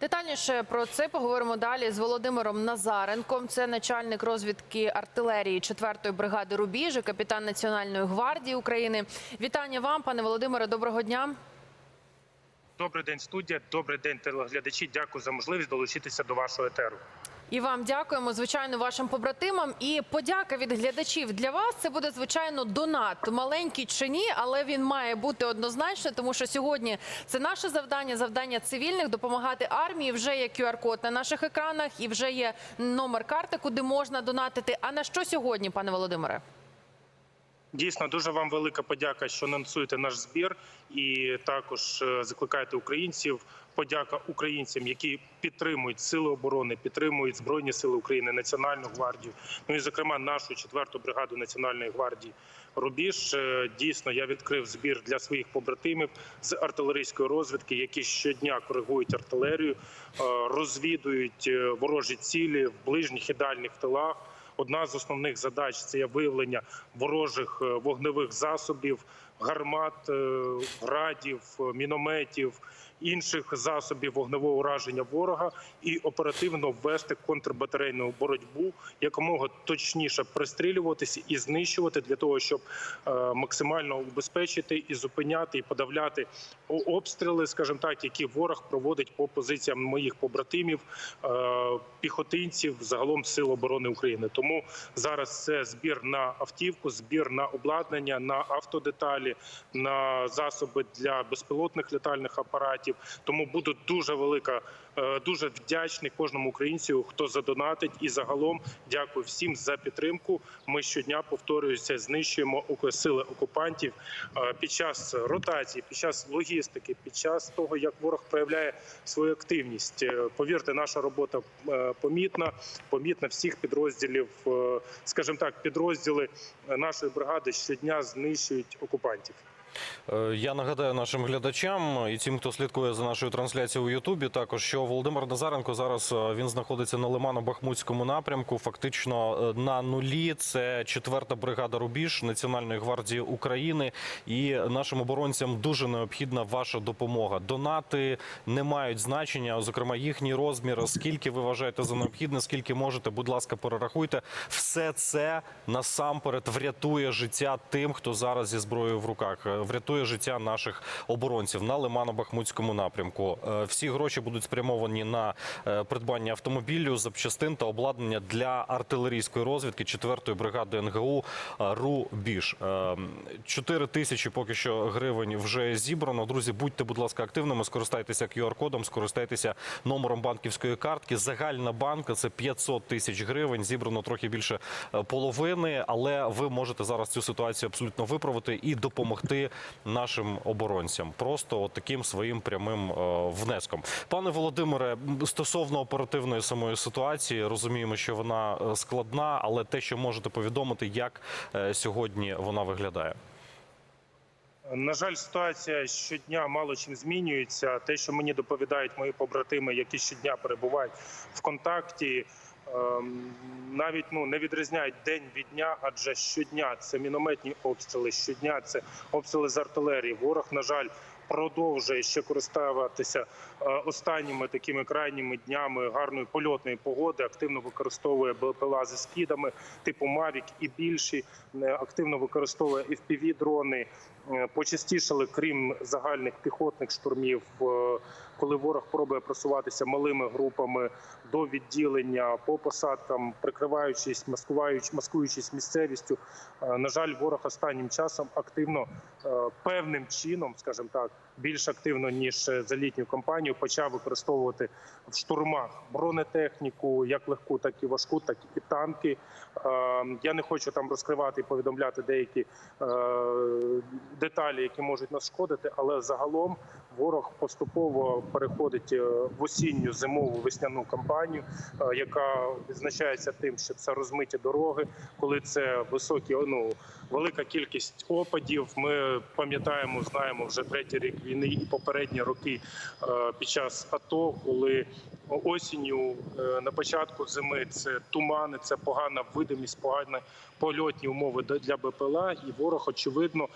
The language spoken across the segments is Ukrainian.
Детальніше про це поговоримо далі з Володимиром Назаренком. Це начальник розвідки артилерії 4-ї бригади Рубіж, капітан Національної гвардії України. Вітання вам, пане Володимире. Доброго дня. Добрий день, студія. Добрий день, телеглядачі. Дякую за можливість долучитися до вашого етеру. І вам дякуємо, звичайно, вашим побратимам. І подяка від глядачів для вас. Це буде звичайно донат, маленький чи ні, але він має бути однозначно, тому що сьогодні це наше завдання, завдання цивільних допомагати армії. Вже є QR-код на наших екранах, і вже є номер карти, куди можна донатити. А на що сьогодні, пане Володимире? Дійсно, дуже вам велика подяка, що анонсуєте наш збір, і також е, закликаєте українців. Подяка українцям, які підтримують сили оборони, підтримують збройні сили України, Національну гвардію. Ну і зокрема нашу четверту бригаду Національної гвардії Рубіж. Е, Дійсно, я відкрив збір для своїх побратимів з артилерійської розвідки, які щодня коригують артилерію, е, розвідують ворожі цілі в ближніх і дальніх тилах. Одна з основних задач це виявлення ворожих е, вогневих засобів, гармат, е, градів, мінометів, інших засобів вогневого ураження ворога і оперативно ввести контрбатарейну боротьбу, якомога точніше пристрілюватися і знищувати для того, щоб е, максимально убезпечити і зупиняти і подавляти обстріли, скажімо так, які ворог проводить по позиціям моїх побратимів, е, піхотинців, загалом сил оборони України. Тому зараз це збір на автівку, збір на обладнання, на автодеталі, на засоби для безпілотних літальних апаратів. Тому буду дуже велика, е, дуже вдячний кожному українцю, хто задонатить. І загалом дякую всім за підтримку. Ми щодня повторююся, знищуємо сили окупантів е, під час ротації, під час логістики, під час того, як ворог проявляє свою активність. Е, Повірте, наша робота помітна, помітна всіх підрозділів. Скажімо так, підрозділи нашої бригади щодня знищують окупантів. Е, Я нагадаю нашим глядачам і тим, хто слідкує за нашою трансляцією у Ютубі, також що Володимир Назаренко зараз е, він знаходиться на Лимано-Бахмутському напрямку. Фактично е, на нулі. Це четверта бригада Рубіж Національної гвардії України. І нашим оборонцям дуже необхідна ваша допомога. Донати не мають значення, зокрема їхній розмір. Скільки ви вважаєте за необхідне, скільки можете, будь ласка, перерахуйте. Все це насамперед врятує життя тим, хто зараз зі зброєю в руках, врятує життя наших оборонців на Лимано-Бахмутському напрямку. Е, Всі гроші будуть спрямовані на е, придбання автомобілів, запчастин та обладнання для артилерійської розвідки 4-ї бригади НГУ е, Рубіж. 4 тисячі поки що гривень вже зібрано. Друзі, будьте, будь ласка, активними. Скористайтеся QR-кодом, скористайтеся номером банківської картки. Загальна банка це 500 тисяч гривень. Зібрано трохи більше половини, але ви можете зараз цю ситуацію абсолютно виправити і допомогти нашим оборонцям. Просто от таким своїм прямим е, внеском. Пане Володимире, стосовно оперативної самої ситуації, розуміємо, що вона е, складна, але те, що можете повідомити, як е, сьогодні вона виглядає. На жаль, ситуація щодня мало чим змінюється. Те, що мені доповідають мої побратими, які щодня перебувають в контакті, навіть ну не відрізняють день від дня, адже щодня це мінометні обстріли, щодня це обстріли з артилерії. Ворог, на жаль, продовжує ще користуватися е, останніми такими крайніми днями гарної польотної погоди. Активно використовує БПЛА зі скидами типу Мавік і більші. е, Активно використовує fpv дрони. Е, Почастішали, крім загальних піхотних штурмів, коли ворог пробує просуватися малими групами до відділення по посадкам, прикриваючись, маскуваючись, маскуючись місцевістю. Е, На жаль, ворог останнім часом активно е, певним чином, скажімо так, більш активно ніж за літню кампанію, почав використовувати в штурмах бронетехніку, як легку, так і важку, так і танки. Е, Я не хочу там розкривати і повідомляти деякі е, деталі, які можуть нас шкодити, але загалом ворог поступово переходить е, в осінню зимову весняну кампанію, е, яка відзначається тим, що це розмиті дороги, коли це високі, ну велика кількість опадів. Ми пам'ятаємо, знаємо вже третій рік війни і попередні роки е, під час АТО, коли осінню на початку зими це тумани, це погана видимість, погані польотні умови для БПЛА, і ворог очевидно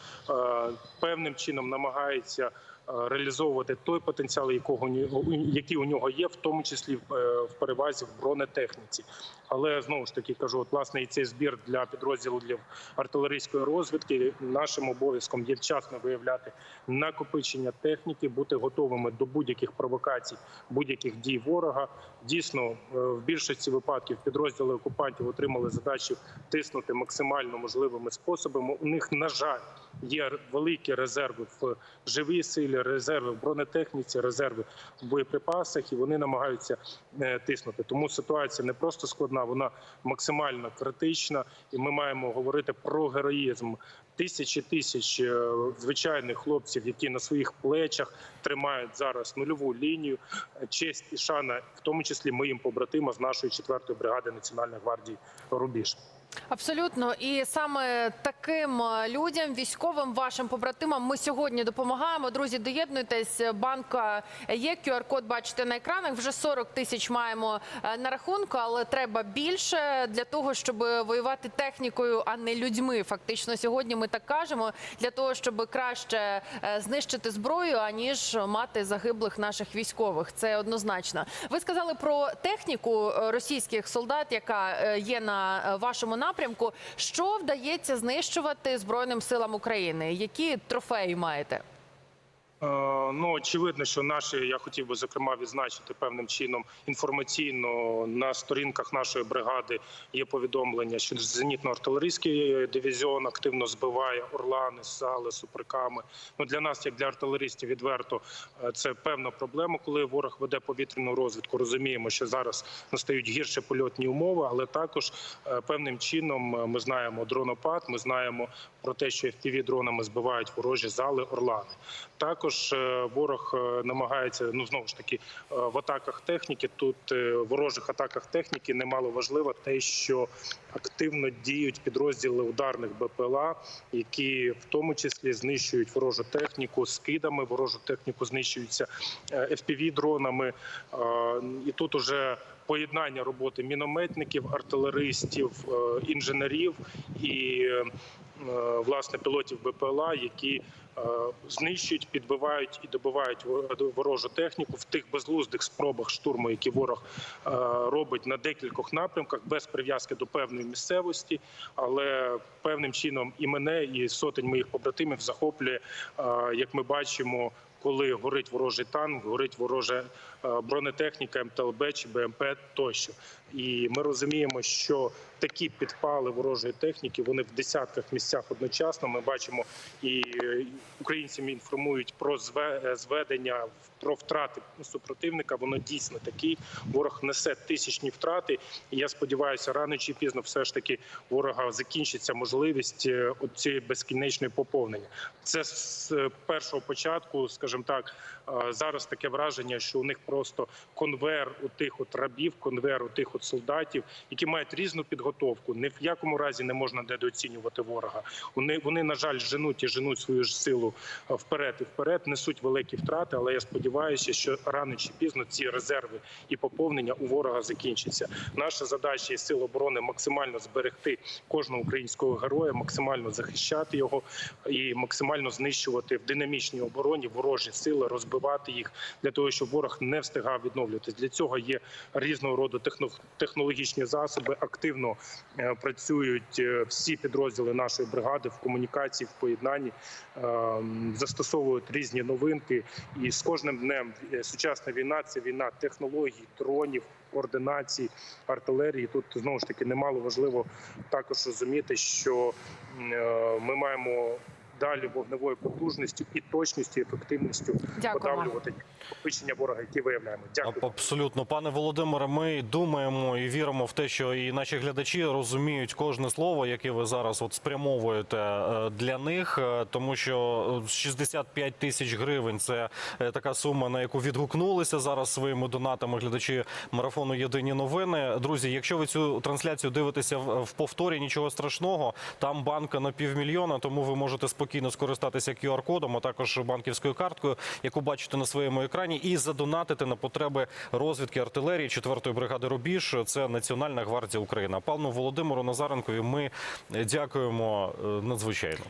певним чином намагається реалізовувати той потенціал, якого який у нього є, в тому числі в е, перевазі в бронетехніці. Але знову ж таки кажу, власне і цей збір для підрозділів артилерійської розвідки нашим обов'язком є вчасно виявляти накопичення техніки, бути готовими до будь-яких провокацій, будь-яких дій ворога. Дійсно, е, в більшості випадків підрозділи окупантів отримали задачу тиснути максимально можливими способами. У них на жаль є великі резерви в живій силі, резерви в бронетехніці, резерви в боєприпасах, і вони намагаються е, тиснути. Тому ситуація не просто складна, вона максимально критична, і ми маємо говорити про героїзм. Тисячі тисяч е, звичайних хлопців, які на своїх плечах тримають зараз нульову лінію. Честь і шана, в тому числі моїм побратимам з нашої 4-ї бригади Національної гвардії Рубіж. Абсолютно, і саме таким е, людям, військовим, вашим побратимам, ми сьогодні допомагаємо. Друзі, доєднуйтесь. Банка є QR-код. Бачите на екранах. Вже 40 тисяч маємо е, на рахунку, але треба більше для того, щоб воювати технікою, а не людьми. Фактично, сьогодні ми так кажемо для того, щоб краще е, знищити зброю, аніж мати загиблих наших військових. Це однозначно. Ви сказали про техніку російських солдат, яка є на вашому напрямку. Що вдається знищувати Збройним силам України? Які трофеї маєте? Е, Ну очевидно, що наші я хотів би зокрема відзначити певним чином інформаційно на сторінках нашої бригади є повідомлення, що зенітно-артилерійський дивізіон активно збиває орлани, сали, суприками. Ну для нас, як для артилеристів, відверто е, це певна проблема, коли ворог веде повітряну розвідку. Розуміємо, що зараз настають гірші польотні умови, але також е, певним чином ми знаємо дронопад. Ми знаємо про те, що fpv дронами збивають ворожі зали орлани. Також е, ворог е, намагається ну знову ж таки е, в атаках техніки. Тут ворожих атаках техніки немало важливо те, що активно діють підрозділи ударних БПЛА, які в тому числі знищують ворожу техніку скидами, ворожу техніку знищуються fpv дронами. І тут уже поєднання роботи мінометників, артилеристів, інженерів і власне пілотів БПЛА, які знищують, підбивають і добивають ворожу техніку в тих безглуздих спробах штурму, які ворог е, робить на декількох напрямках без прив'язки до певної місцевості, але певним чином і мене, і сотень моїх побратимів захоплює, е, як ми бачимо. Коли горить ворожий танк, горить ворожа е, бронетехніка, МТЛБ чи БМП тощо, і ми розуміємо, що такі підпали ворожої техніки вони в десятках місцях одночасно. Ми бачимо і е, українцям інформують про е, зведення про втрати супротивника. Воно дійсно такий. Ворог несе тисячні втрати. І я сподіваюся, рано чи пізно все ж таки ворога закінчиться можливість е, цієї безкінечної поповнення. Це з першого початку, скажімо так, е, зараз таке враження, що у них просто конвер у тих от рабів, конвер у тих от солдатів, які мають різну підготовку. Ні в якому разі не можна недооцінювати ворога. Вони вони на жаль женуть і женуть свою силу е, вперед і вперед, несуть великі втрати. Але я сподіваюся, що рано чи пізно ці резерви і поповнення у ворога закінчаться. Наша задача і сил оборони максимально зберегти кожного українського героя, максимально захищати його і максимально знищувати в динамічній обороні ворожі сили, розбивати їх для того, щоб ворог не встигав відновлюватись. Для цього є різного роду техно- технологічні засоби. Активно е, працюють е, всі підрозділи нашої бригади в комунікації, в поєднанні, е, застосовують різні новинки. І з кожним днем е, сучасна війна це війна технологій, дронів. Координації артилерії тут знову ж таки немало важливо також розуміти, що е, ми маємо далі вогневою потужністю і точністю, і ефективністю Дякуємо. подавлювати накопичення ворога, які виявляємо. Дякую. Абсолютно, пане Володимире. Ми думаємо і віримо в те, що і наші глядачі розуміють кожне слово, яке ви зараз от спрямовуєте е, для них, е, тому що е, 65 тисяч гривень це е, така сума, на яку відгукнулися зараз своїми донатами глядачі марафону Єдині новини. Друзі, якщо ви цю трансляцію дивитеся в в повторі, нічого страшного. Там банка на півмільйона, тому ви можете спокійно скористатися QR-кодом, а також банківською карткою, яку бачите на своєму екрані, і задонатити на потреби розвідки артилерії 4-ї бригади Рубіж. Це Національна гвардія України. Пану Володимиру Назаренкові ми дякуємо е, надзвичайно.